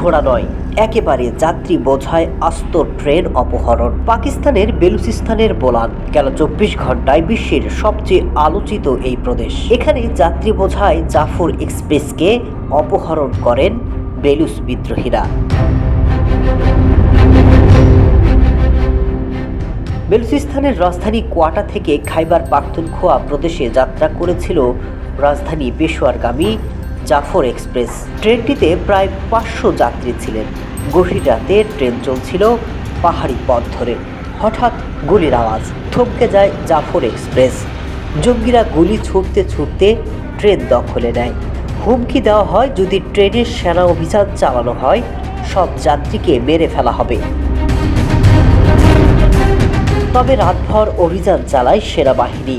ঘোড়া নয়, একেবারে যাত্রী বোঝায় আস্ত ট্রেন অপহরণ। পাকিস্তানের বেলুচিস্তানের বোলান গেল চব্বিশ ঘন্টায় বিশ্বের সবচেয়ে আলোচিত এই প্রদেশ। এখানে যাত্রী বোঝায় জাফর এক্সপ্রেসকে অপহরণ করেন বেলুস বিদ্রোহীরা। বেলুচিস্তানের রাজধানী কোয়াটা থেকে খাইবার পাখতুনখোয়া প্রদেশে যাত্রা করেছিল রাজধানী পেশোয়ারগামী জাফর এক্সপ্রেস। ট্রেনটিতে প্রায় পাঁচশো যাত্রী ছিলেন। গভীর রাতে ট্রেন চলছিল পাহাড়ি পথ ধরে। হঠাৎ গুলির আওয়াজ থমকে যায় জাফর এক্সপ্রেস। জঙ্গিরা গুলি ছুটতে ছুটতে ট্রেন দখলে নেয়। হুমকি দেওয়া হয়, যদি ট্রেনের সেনা অভিযান চালানো হয়, সব যাত্রীকে মেরে ফেলা হবে। তবে রাতভর অভিযান চালায় সেনাবাহিনী।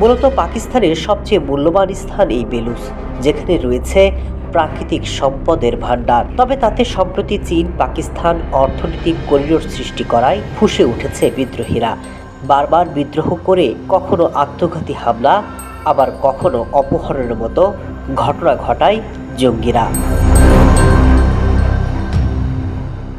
মূলত পাকিস্তানের সবচেয়ে মূল্যবান স্থান এই বেলুস যেখানে রয়েছে প্রাকৃতিক সম্পদের ভান্ডার তবে তাতে সম্প্রতি চীন, পাকিস্তান অর্থনৈতিক করিডোর সৃষ্টি করায় ফুসে উঠেছে বিদ্রোহীরা। বারবার বিদ্রোহ করে কখনো আত্মঘাতী হামলা, আবার কখনো অপহরণের মতো ঘটনা ঘটায় জঙ্গিরা।